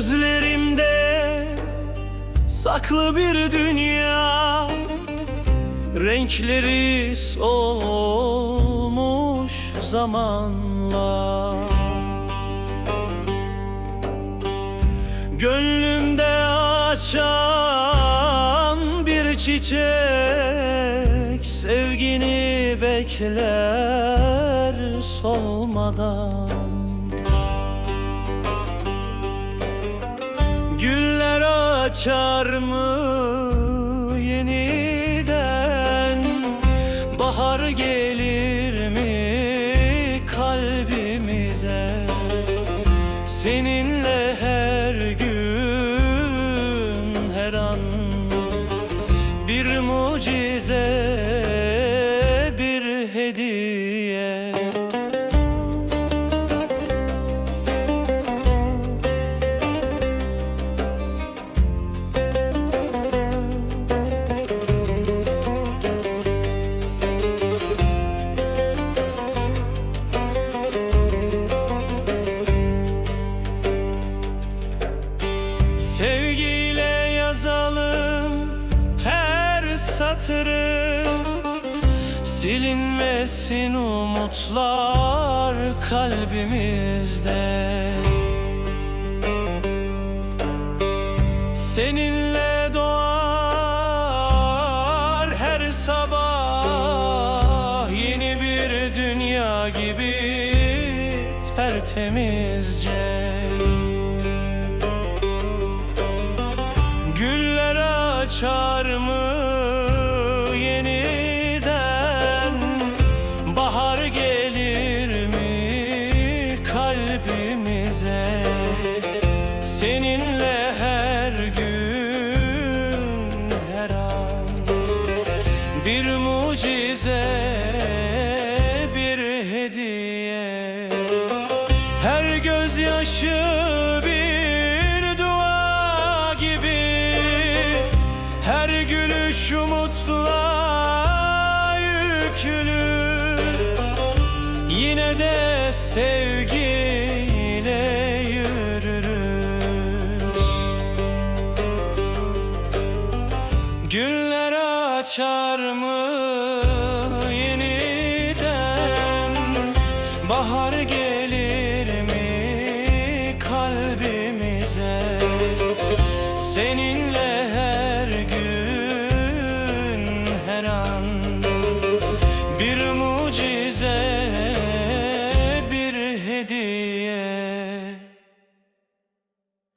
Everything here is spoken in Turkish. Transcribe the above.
Gözlerimde saklı bir dünya. Renkleri solmuş zamanla Gönlümde açan bir çiçek Sevgini bekler solmadan. Açar mı yeniden? Bahar gelir mi kalbimize? Seninle satırı. Silinmesin umutlar kalbimizde. Seninle doğar her sabah. Yeni bir dünya gibi tertemizce. Güller açar mı mucize bir hediye. Her gözyaşı bir dua gibi. Her gülüş umutla yüklü Yine de sevgiyle yürürüz. Güller açar mı